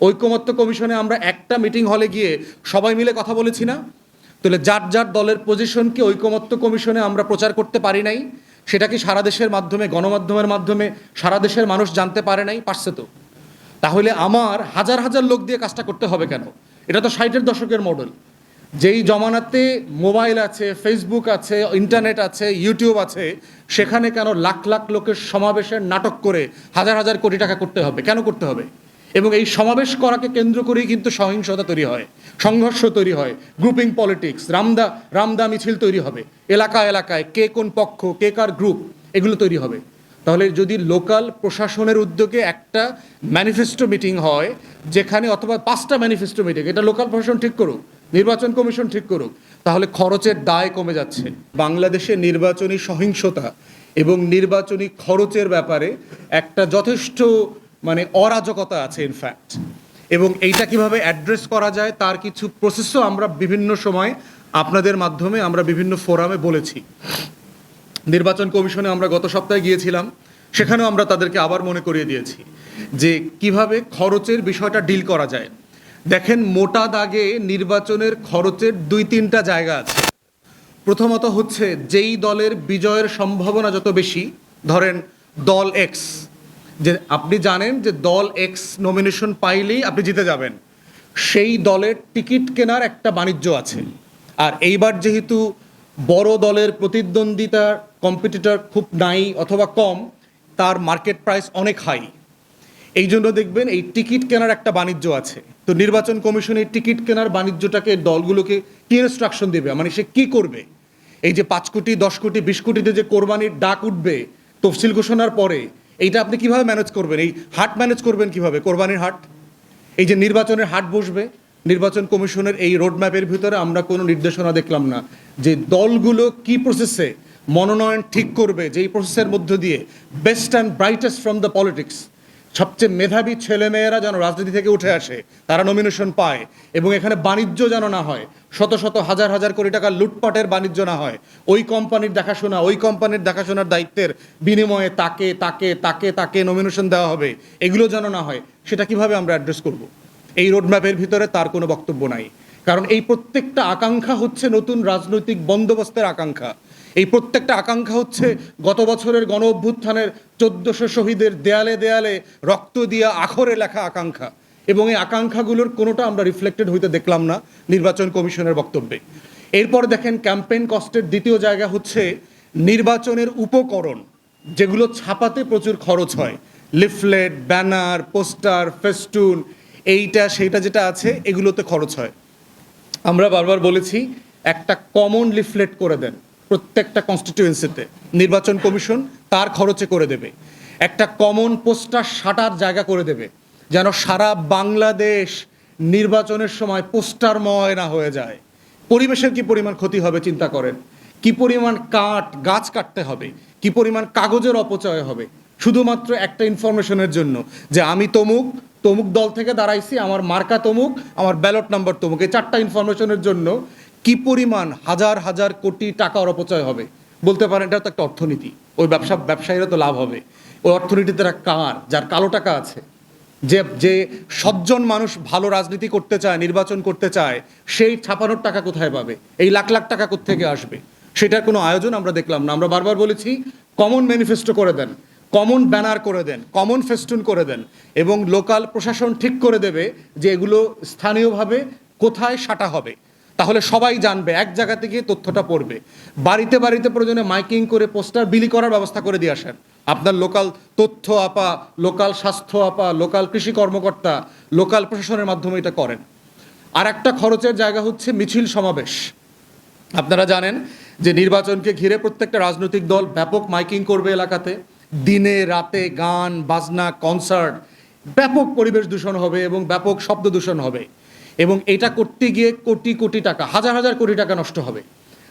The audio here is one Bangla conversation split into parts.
ঐকমত্য কমিশনে আমরা একটা মিটিং হলে গিয়ে সবাই মিলে কথা বলেছি না? তাহলে যার যার দলের পজিশনকে ঐকমত্য কমিশনে আমরা প্রচার করতে পারি নাই, সেটা কি সারা দেশের মাধ্যমে, গণমাধ্যমের মাধ্যমে সারা দেশের মানুষ জানতে পারে নাই? পারছে তো। তাহলে আমার হাজার হাজার লোক দিয়ে কাজটা করতে হবে কেন? এটা তো ষাটের দশকের মডেল যেই জমানাতে মোবাইল আছে ফেসবুক আছে ইন্টারনেট আছে ইউটিউব আছে, সেখানে কেন লাখ লাখ লোকের সমাবেশের নাটক করে হাজার হাজার কোটি টাকা করতে হবে? কেন করতে হবে? এবং এই সমাবেশ করাকে কেন্দ্র করেই কিন্তু সহিংসতা তৈরি হয়, সংঘর্ষ তৈরি হয় গ্রুপিং পলিটিক্স রামদা রামদা মিছিল তৈরি হবে, এলাকা এলাকায় কে কোন পক্ষ, কে কার গ্রুপ এগুলো তৈরি হবে। তাহলে যদি লোকাল প্রশাসনের উদ্যোগে একটা ম্যানিফেস্টো মিটিং হয়, যেখানে অথবা পাঁচটা ম্যানিফেস্টো মিটিং এটা লোকাল প্রশাসন ঠিক করুক, নির্বাচন কমিশন ঠিক করুক, তাহলে খরচের দায় কমে যাচ্ছে। বাংলাদেশে নির্বাচনী সহিংসতা এবং নির্বাচনী খরচের ব্যাপারে একটা যথেষ্ট মানে অরাজকতা আছে ইনফ্যাক্ট এবং এইটা কীভাবে অ্যাড্রেস করা যায়, তার কিছু প্রসেসও আমরা বিভিন্ন সময় আপনাদের মাধ্যমে আমরা বিভিন্ন ফোরামে বলেছি। নির্বাচন কমিশনে আমরা গত সপ্তাহে গিয়েছিলাম, সেখানেও আমরা তাদেরকে আবার মনে করিয়ে দিয়েছি যে কীভাবে খরচের বিষয়টা ডিল করা যায়। দেখেন, মোটা দাগে নির্বাচনের খরচের দুই তিনটা জায়গা আছে। প্রথমত হচ্ছে, যেই দলের বিজয়ের সম্ভাবনা যত বেশি, ধরেন দল এক্স যে আপনি জানেন যে দল এক্স নমিনেশন পাইলেই আপনি জিতে যাবেন। সেই দলের টিকিট কেনার একটা বাণিজ্য আছে। আর এইবার যেহেতু বড় দলের প্রতিদ্বন্দ্বিতার কম্পিটিটর খুব নাই অথবা কম, তার মার্কেট প্রাইস অনেক হাই এই জন্য দেখবেন এই টিকিট কেনার একটা বাণিজ্য আছে। তো নির্বাচন কমিশন এই টিকিট কেনার বাণিজ্যটাকে দলগুলোকে কি ইনস্ট্রাকশন দেবে? মানে সে কি করবে? এই যে পাঁচ কোটি, দশ কোটি, বিশ কোটিতে যে কোরবানির ডাক উঠবে, তফসিল ঘোষণার পরে এইটা আপনি কীভাবে ম্যানেজ করবেন? এই হাট ম্যানেজ করবেন কীভাবে? কোরবানির হাট? এই যে নির্বাচনের হাট বসবে, নির্বাচন কমিশনের এই রোডম্যাপের ভিতরে আমরা কোনো নির্দেশনা দেখলাম না। যে দলগুলো কি প্রসেসে মনোনয়ন ঠিক করবে যে এই প্রসেসের মধ্য দিয়ে best and brightest from the politics সবচেয়ে মেধাবী ছেলেমেয়েরা যেন রাজনীতি থেকে উঠে আসে, তারা নমিনেশন পায় এবং এখানে বাণিজ্য যেন না হয়, শত শত হাজার হাজার কোটি টাকা লুটপাটের বাণিজ্য না হয়, ওই কোম্পানির দেখাশোনা, ওই কোম্পানির দেখাশোনার দায়িত্বের বিনিময়ে তাকে তাকে তাকে তাকে নমিনেশন দেওয়া হবে, এগুলো যেন না হয়, সেটা কীভাবে আমরা অ্যাড্রেস করব? এই রোডম্যাপের ভিতরে তার কোনো বক্তব্য নাই। কারণ এই প্রত্যেকটা আকাঙ্ক্ষা হচ্ছে নতুন রাজনৈতিক বন্দোবস্তের আকাঙ্ক্ষা। এই প্রত্যেকটা আকাঙ্ক্ষা হচ্ছে গত বছরের গণ অভ্যুত্থানের চোদ্দশো শহীদের দেয়ালে দেয়ালে রক্ত দিয়া আখরে লেখা আকাঙ্ক্ষা। এবং এই আকাঙ্ক্ষাগুলোর কোনোটা আমরা রিফ্লেক্টেড হইতে দেখলাম না নির্বাচন কমিশনের বক্তব্যে। এরপর দেখেন ক্যাম্পেইন কস্টের দ্বিতীয় জায়গা হচ্ছে নির্বাচনের উপকরণ, যেগুলো ছাপাতে প্রচুর খরচ হয়। লিফলেট, ব্যানার, পোস্টার, ফেস্টুন, এইটা, সেইটা যেটা আছে, এগুলোতে খরচ হয়। আমরা বারবার বলেছি, একটা কমন লিফলেট করে দেন। প্রত্যেকটা কনস্টিটিউয়েন্সিতে নির্বাচন কমিশন তার খরচে করে দেবে। একটা কমন পোস্টার সাটার জায়গা করে দেবে, যেন সারা বাংলাদেশ নির্বাচনের সময় পোস্টারময় না হয়ে যায়। পরিবেশের কি পরিমাণ ক্ষতি হবে চিন্তা করেন? কি পরিমাণ কাঠ, গাছ কাটতে হবে? কি পরিমাণ কাগজের অপচয় হবে? শুধুমাত্র একটা ইনফরমেশনের জন্য যে আমি তমুক তমুক দল থেকে দাঁড়াইছি, আমার মার্কা তমুক, আমার ব্যালট নাম্বার তমুক। এই চারটা ইনফরমেশনের জন্য কি পরিমাণ হাজার হাজার কোটি টাকার অপচয় হবে? বলতে পারেন, এটা তো একটা অর্থনীতি। ওই ব্যবসা, ব্যবসায়ীরা তো লাভ হবে। ওই অর্থনীতিতে একটা কার? যার কালো টাকা আছে। যে যে সজ্জন মানুষ ভালো রাজনীতি করতে চায়, নির্বাচন করতে চায়, সেই ছাপানোর টাকা কোথায় পাবে? এই লাখ লাখ টাকা কোথেকে আসবে? সেটার কোনো আয়োজন আমরা দেখলাম না। আমরা বারবার বলেছি কমন ম্যানিফেস্টো করে দেন কমন ব্যানার করে দেন কমন ফেস্টুন করে দেন, এবং লোকাল প্রশাসন ঠিক করে দেবে যে এগুলো স্থানীয়ভাবে কোথায় সাটা হবে। তাহলে সবাই জানবে, এক জায়গা থেকে তথ্যটা পড়বে। বাড়িতে বাড়িতে প্রয়োজনে মাইকিং করে পোস্টার বিলি করার ব্যবস্থা করে দিয়ে আসেন। আপনার লোকাল তথ্য আপা, লোকাল স্বাস্থ্য আপা, লোকাল কৃষি কর্মকর্তা, লোকাল প্রশাসনের মাধ্যমে এটা করেন। আর একটা খরচের জায়গা হচ্ছে মিছিল সমাবেশ। আপনারা জানেন যে নির্বাচনকে ঘিরে প্রত্যেকটা রাজনৈতিক দল ব্যাপক মাইকিং করবে এলাকাতে। দিনে রাতে গান, বাজনা, কনসার্ট, ব্যাপক পরিবেশ দূষণ হবে এবং ব্যাপক শব্দ দূষণ হবে। এবং এটা করতে গিয়ে কোটি কোটি টাকা, হাজার হাজার কোটি টাকা নষ্ট হবে।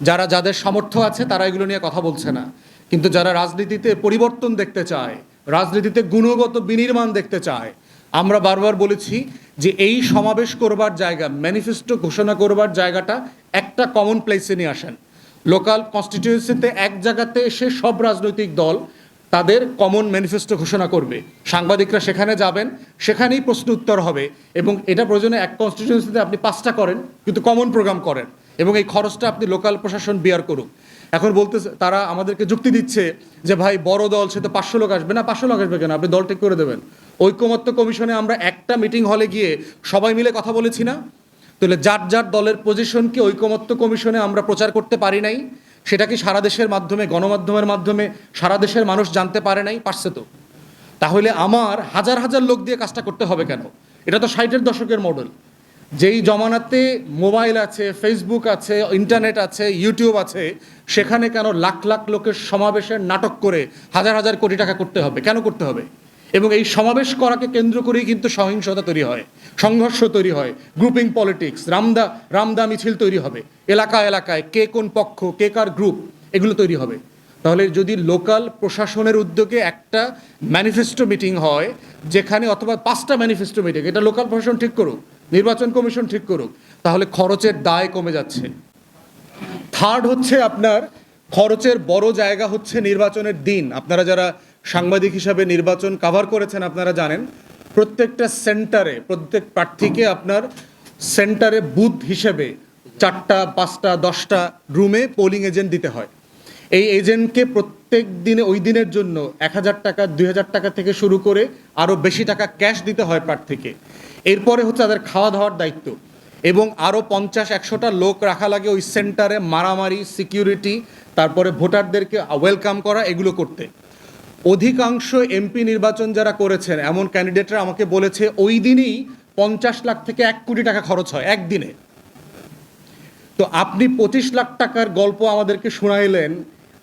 যারা যাদের সামর্থ্য আছে, তারা এগুলো নিয়ে কথা বলছে না। কিন্তু যারা রাজনীতিতে পরিবর্তন দেখতে চায়, রাজনীতিতে গুণগত বিনির্মাণ দেখতে চায়, আমরা বারবার বলেছি যে এই সমাবেশ করবার জায়গা, ম্যানিফেস্টো ঘোষণা করবার জায়গাটা একটা কমন প্লেসে নিয়ে আসেন। লোকাল কনস্টিটিউয়েন্সিতে এক জায়গাতে এসে সব রাজনৈতিক দল তাদের কমন ম্যানিফেস্টো ঘোষণা করবে। সাংবাদিকরা সেখানে যাবেন, সেখানেই প্রশ্ন উত্তর হবে এবং এটা প্রয়োজনে এক কনস্টিটিউন্সিতে আপনি পাঁচটা করেন, কিন্তু কমন প্রোগ্রাম করেন এবং এই খরচটা আপনি লোকাল প্রশাসন বিয়ার করুক। এখন বলতে তারা আমাদেরকে যুক্তি দিচ্ছে যে, ভাই, বড় দল, সে তো পাঁচশো লোক আসবে। না, পাঁচশো লোক আসবে কেন? আপনি দল ঠিক করে দেবেন। ঐক্যমত্য কমিশনে আমরা একটা মিটিং হলে গিয়ে সবাই মিলে কথা বলেছি না? তাহলে যার যার দলের পজিশনকে ঐকমত্য কমিশনে আমরা প্রচার করতে পারি নাই? সেটা কি সারা দেশের মাধ্যমে, গণমাধ্যমের মাধ্যমে সারা দেশের মানুষ জানতে পারে নাই? পারছে তো। তাহলে আমার হাজার হাজার লোক দিয়ে কাজটা করতে হবে কেন? এটা তো ষাটের দশকের মডেল। যেই জমানাতে মোবাইল আছে, ফেসবুক আছে, ইন্টারনেট আছে, ইউটিউব আছে, সেখানে কেন লাখ লাখ লোকের সমাবেশের নাটক করে হাজার হাজার কোটি টাকা করতে হবে? কেন করতে হবে? এবং এই সমাবেশ করাকে কেন্দ্র করেই কিন্তু সহিংসতা তৈরি হয়, সংঘর্ষ তৈরি হয় গ্রুপিং পলিটিক্স রামদা রামদা মিছিল তৈরি হবে এলাকা এলাকায় কে কোন পক্ষ, কে কার গ্রুপ এগুলো তৈরি হবে। তাহলে যদি লোকাল প্রশাসনের উদ্যোগে একটা ম্যানিফেস্টো মিটিং হয়, যেখানে অথবা পাঁচটা ম্যানিফেস্টো মিটিং এটা লোকাল প্রশাসন ঠিক করুক, নির্বাচন কমিশন ঠিক করুক, তাহলে খরচের দায় কমে যাচ্ছে। থার্ড হচ্ছে আপনার, খরচের বড় জায়গা হচ্ছে নির্বাচনের দিন। আপনারা যারা সাংবাদিক হিসাবে নির্বাচন কাভার করেছেন আপনারা জানেন, প্রত্যেকটা সেন্টারে প্রত্যেক প্রার্থীকে আপনার সেন্টারে বুথ হিসেবে চারটা, পাঁচটা, দশটা রুমে পোলিং এজেন্ট দিতে হয়। এই এজেন্টকে প্রত্যেক দিনে, ওই দিনের জন্য এক হাজার টাকা, দুই হাজার টাকা থেকে শুরু করে আরও বেশি টাকা ক্যাশ দিতে হয় প্রার্থীকে। এরপরে হচ্ছে তাদের খাওয়া দাওয়ার দায়িত্ব এবং আরও পঞ্চাশ, একশোটা লোক রাখা লাগে ওই সেন্টারে মারামারি সিকিউরিটি তারপরে ভোটারদেরকে ওয়েলকাম করা, এগুলো করতে। অধিকাংশ এমপি নির্বাচন যারা করেছেন, এমন ক্যান্ডিডেটরা আমাকে বলেছে, ওই দিনই পঞ্চাশ লাখ থেকে এক কোটি টাকা খরচ হয়, একদিনে। তো আপনি পঁচিশ লাখ টাকার গল্প আমাদেরকে শোনাইলেন,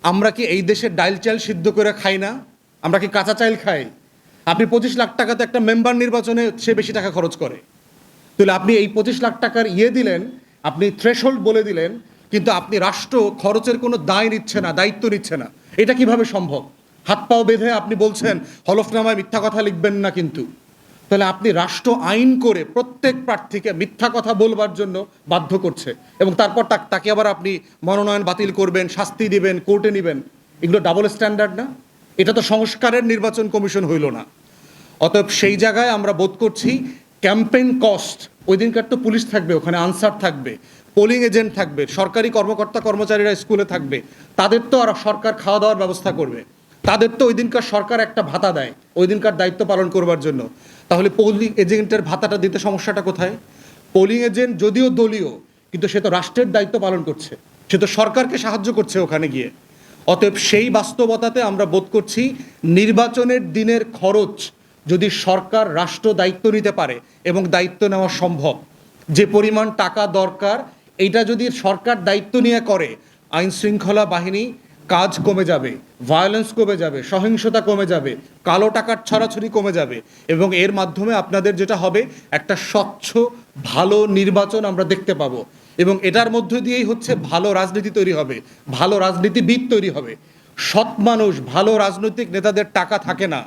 আমরা কি এই দেশের ডাইল চাল সিদ্ধ করে খাই না? আমরা কি কাঁচা চাইল খাই? আপনি পঁচিশ লাখ টাকাতে একটা মেম্বার নির্বাচনে সে বেশি টাকা খরচ করে। তাহলে আপনি এই পঁচিশ লাখ টাকার ইয়ে দিলেন, আপনি থ্রেশহোল্ড বলে দিলেন, কিন্তু আপনি রাষ্ট্র খরচের কোনো দায় নিচ্ছে না, দায়িত্ব নিচ্ছে না। এটা কীভাবে সম্ভব? হাত পাও বেঁধে আপনি বলছেন, হলফনামায় মিথ্যা কথা লিখবেন না কিন্তু। তাহলে আপনি রাষ্ট্র আইন করে প্রত্যেক প্রার্থীকে মিথ্যা কথা বলবার জন্য বাধ্য করছে। এবং তারপর তাক- আবার আপনি মনোনয়ন বাতিল করবেন, শাস্তি দিবেন, কোর্টে নেবেন। এগুলো ডাবল স্ট্যান্ডার্ড না? এটা তো সংস্কারের নির্বাচন কমিশন হইল না। অতএব সেই জায়গায় আমরা বোধ করছি ক্যাম্পেইন কস্ট ওই দিনকার তো পুলিশ থাকবে, ওখানে আনসার থাকবে পোলিং এজেন্ট থাকবে, সরকারি কর্মকর্তা কর্মচারীরা স্কুলে থাকবে, তাদের তো আর সরকার খাওয়া দাওয়ার ব্যবস্থা করবে। তাদের তো ওই দিনকার সরকার একটা ভাতা দেয় ওই দিনকার দায়িত্ব পালন করবার জন্য। তাহলে পোলিং এজেন্টের ভাতাটা দিতে সমস্যাটা কোথায়? পোলিং এজেন্ট যদিও দলীয়, কিন্তু সে তো রাষ্ট্রের দায়িত্ব পালন করছে। সে তো সরকারকে সাহায্য করছে ওখানে গিয়ে। অতএব সেই বাস্তবতাতে আমরা বোধ করছি নির্বাচনের দিনের খরচ যদি সরকার রাষ্ট্র দায়িত্ব নিতে পারে এবং দায়িত্ব নেওয়া সম্ভব, যে পরিমাণ টাকা দরকার, এইটা যদি সরকার দায়িত্ব নিয়ে করে আইন শৃঙ্খলা বাহিনী কাজ কমে যাবে ভায়োলেন্স কমে যাবে, সহিংসতা কমে যাবে, কালো টাকার ছড়াছড়ি কমে যাবে এবং এর মাধ্যমে আপনাদের যেটা হবে, একটা স্বচ্ছ, ভালো নির্বাচন আমরা দেখতে পাবো। এবং এটার মধ্য দিয়েই হচ্ছে ভালো রাজনীতি তৈরি হবে, ভালো রাজনীতিবিদ তৈরি হবে। সৎ মানুষ, ভালো রাজনৈতিক নেতাদের টাকা থাকে না।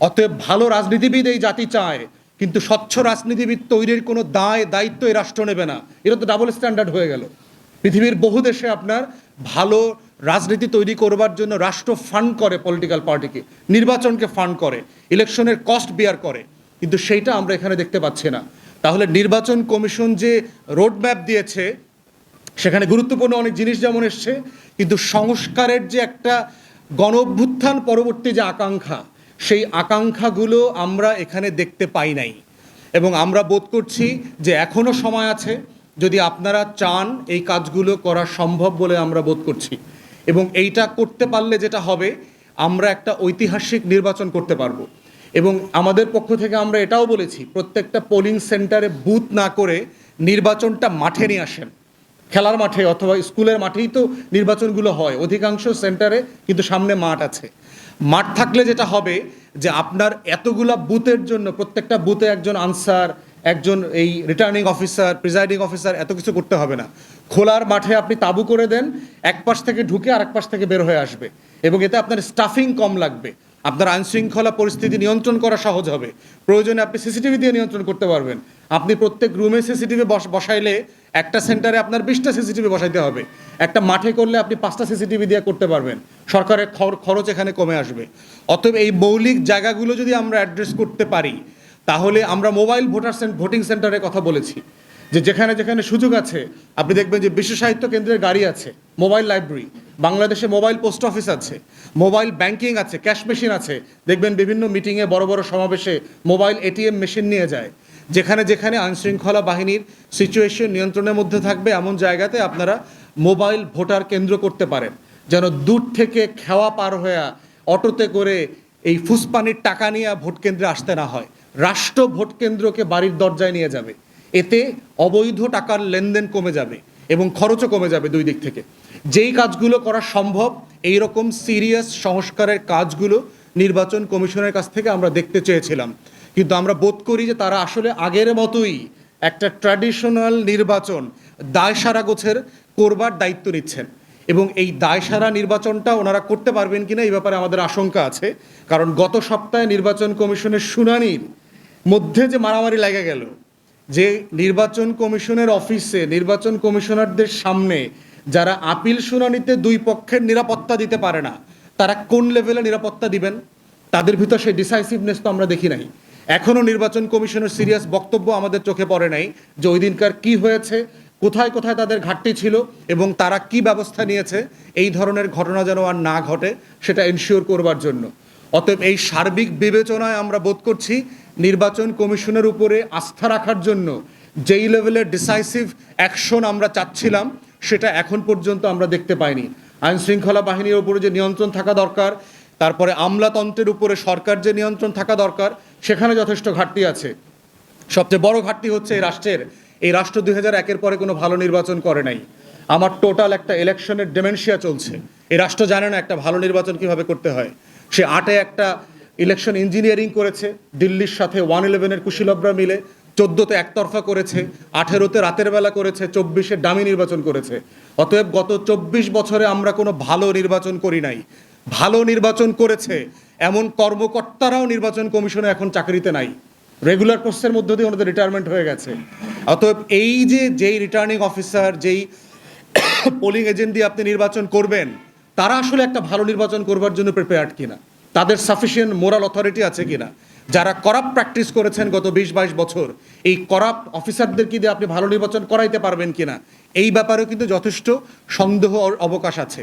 অতএব ভালো রাজনীতিবিদ এই জাতি চায়, কিন্তু স্বচ্ছ রাজনীতিবিদ তৈরির কোনো দায়, দায়িত্ব এই রাষ্ট্র নেবে না। এটা তো ডাবল স্ট্যান্ডার্ড হয়ে গেল। পৃথিবীর বহু দেশে আপনার ভালো রাজনীতি তৈরি করবার জন্য রাষ্ট্র ফান্ড করে পলিটিক্যাল পার্টিকে নির্বাচনকে ফান্ড করে ইলেকশনের কস্ট বিয়ার করে, কিন্তু সেইটা আমরা এখানে দেখতে পাচ্ছি না। তাহলে নির্বাচন কমিশন যে রোডম্যাপ দিয়েছে, সেখানে গুরুত্বপূর্ণ অনেক জিনিস যেমন এসছে, কিন্তু সংস্কারের যে একটা গণ অভ্যুত্থান পরবর্তী যে আকাঙ্ক্ষা, সেই আকাঙ্ক্ষাগুলো আমরা এখানে দেখতে পাই নাই। এবং আমরা বোধ করছি যে এখনও সময় আছে যদি আপনারা চান এই কাজগুলো করা সম্ভব বলে আমরা বোধ করছি, এবং এইটা করতে পারলে যেটা হবে, আমরা একটা ঐতিহাসিক নির্বাচন করতে পারব। এবং আমাদের পক্ষ থেকে আমরা এটাও বলেছি, প্রত্যেকটা পোলিং সেন্টারে বুথ না করে নির্বাচনটা মাঠে নিয়ে আসেন। খেলার মাঠে অথবা স্কুলের মাঠেই তো নির্বাচনগুলো হয়, অধিকাংশ সেন্টারে কিন্তু সামনে মাঠ আছে। মাঠ থাকলে যেটা হবে যে আপনার এতগুলা বুথের জন্য, প্রত্যেকটা বুথে একজন আনসার একজন এই রিটার্নিং অফিসার প্রিজাইডিং অফিসার এত কিছু করতে হবে না। খোলার মাঠে আপনি তাবু করে দেন, এক পাশ থেকে ঢুকে আর এক পাশ থেকে বের হয়ে আসবে। এবং এতে আপনার স্টাফিং কম লাগবে। আপনার আইনশৃঙ্খলা পরিস্থিতি নিয়ন্ত্রণ করা সহজ হবে। প্রয়োজনে আপনি সিসিটিভি দিয়ে নিয়ন্ত্রণ করতে পারবেন। আপনি প্রত্যেক রুমে সিসিটিভি বসাইলে একটা সেন্টারে আপনার বিশটা সিসিটিভি বসাইতে হবে। একটা মাঠে করলে আপনি পাঁচটা সিসিটিভি দিয়ে করতে পারবেন। সরকারের খর- খরচ এখানে কমে আসবে। অতএব এই মৌলিক জায়গাগুলো যদি আমরা অ্যাড্রেস করতে পারি তাহলে আমরা মোবাইল ভোটার ভোটিং সেন্টারের কথা বলেছি। যে যেখানে যেখানে সুযোগ আছে, আপনি দেখবেন যে বিশ্ব সাহিত্য কেন্দ্রের গাড়ি আছে, মোবাইল লাইব্রেরি, বাংলাদেশে মোবাইল পোস্ট অফিস আছে, মোবাইল ব্যাংকিং আছে, ক্যাশ মেশিন আছে, দেখবেন বিভিন্ন মিটিংয়ে বড় বড় সমাবেশে মোবাইল এটিএম মেশিন নিয়ে যায়। যেখানে যেখানে আইনশৃঙ্খলা বাহিনীর সিচুয়েশন নিয়ন্ত্রণের মধ্যে থাকবে, এমন জায়গাতে আপনারা মোবাইল ভোটার কেন্দ্র করতে পারেন। যেন দূর থেকে খেওয়া পার হয়ে অটোতে করে এই ফুসপানির টাকা নিয়ে ভোট কেন্দ্রে আসতে না হয়। রাষ্ট্র ভোট কেন্দ্রকে বাড়ির দরজায় নিয়ে যাবে। এতে অবৈধ টাকার লেনদেন কমে যাবে এবং খরচও কমে যাবে দুই দিক থেকে। যেই কাজগুলো করা সম্ভব এই রকম সিরিয়াস সংস্কারের কাজগুলো নির্বাচন কমিশনের কাছ থেকে আমরা দেখতে চেয়েছিলাম। কিন্তু আমরা বোধ করি যে তারা আসলে আগের মতোই একটা ট্র্যাডিশনাল নির্বাচন, দায়সারা গোছের করবার দায়িত্ব নিচ্ছেন। এবং এই দায়সারা নির্বাচনটা ওনারা করতে পারবেন কিনা এই ব্যাপারে আমাদের আশঙ্কা আছে। কারণ গত সপ্তাহে নির্বাচন কমিশনের শুনানির মধ্যে যে মারামারি লেগে গেল, যে নির্বাচন কমিশনের অফিসে নির্বাচন কমিশনারদের সামনে যারা আপিল শুনানিতে দুই পক্ষের নিরাপত্তা দিতে পারে না, তারা কোন লেভেলে নিরাপত্তা দিবেন? তাদের ভিতর সেই ডিসাইসিভনেস তো আমরা দেখি নাই। এখনও নির্বাচন কমিশনের সিরিয়াস বক্তব্য আমাদের চোখে পড়ে নাই যে ওই দিনকার কী হয়েছে, কোথায় কোথায় তাদের ঘাটতি ছিল এবং তারা কি ব্যবস্থা নিয়েছে, এই ধরনের ঘটনা যেন আর না ঘটে, সেটা এনশিওর করবার জন্য। অতএব এই সার্বিক বিবেচনায় আমরা বোধ করছি নির্বাচন কমিশনের উপরে আস্থা রাখার জন্য যেই লেভেলের ডিসাইসিভ অ্যাকশন আমরা চাচ্ছিলাম, সেটা এখন পর্যন্ত আমরা দেখতে পাইনি। আইন শৃঙ্খলা বাহিনীর উপরে যে নিয়ন্ত্রণ থাকা দরকার, তারপরে আমলাতন্ত্রের উপরে সরকার যে নিয়ন্ত্রণ থাকা দরকার, সেখানে যথেষ্ট ঘাটতি আছে। সবচেয়ে বড় ঘাটতি হচ্ছে এই রাষ্ট্রের। এই রাষ্ট্র দুই হাজার একের পরে কোনো ভালো নির্বাচন করে নাই। আমার টোটাল একটা ইলেকশনের ডেমেনশিয়া চলছে। এই রাষ্ট্র জানে না একটা ভালো নির্বাচন কীভাবে করতে হয়। সে আটে একটা ইলেকশন ইঞ্জিনিয়ারিং করেছে, দিল্লির সাথে ওয়ান ইলেভেনের কুশীলবরা মিলে চোদ্দোতে একতরফা করেছে, আঠেরোতে রাতের বেলা করেছে, চব্বিশে ডামি নির্বাচন করেছে। অতএব গত চব্বিশ বছরে আমরা কোনো ভালো নির্বাচন করি নাই। ভালো নির্বাচন করেছে, এমন কর্মকর্তারাও নির্বাচন কমিশনে এখন চাকরিতে নাই। রেগুলার কোর্সের মধ্য দিয়ে ওনাদের রিটায়ারমেন্ট হয়ে গেছে। অতএব এই যে, যেই রিটার্নিং অফিসার যেই পোলিং এজেন্ট দিয়ে আপনি নির্বাচন করবেন, তারা আসলে একটা ভালো নির্বাচন করবার জন্য প্রিপেয়ার্ড কিনা? তাদের সাফিসিয়েন্ট মোরাল অথরিটি আছে কিনা? যারা করাপ প্র্যাকটিস করেছেন গত বিশ বাইশ বছর, এই করাপ অফিসারদেরকে দিয়ে আপনি ভালো নির্বাচন করাইতে পারবেন কিনা? এই ব্যাপারেও কিন্তু যথেষ্ট সন্দেহ অবকাশ আছে।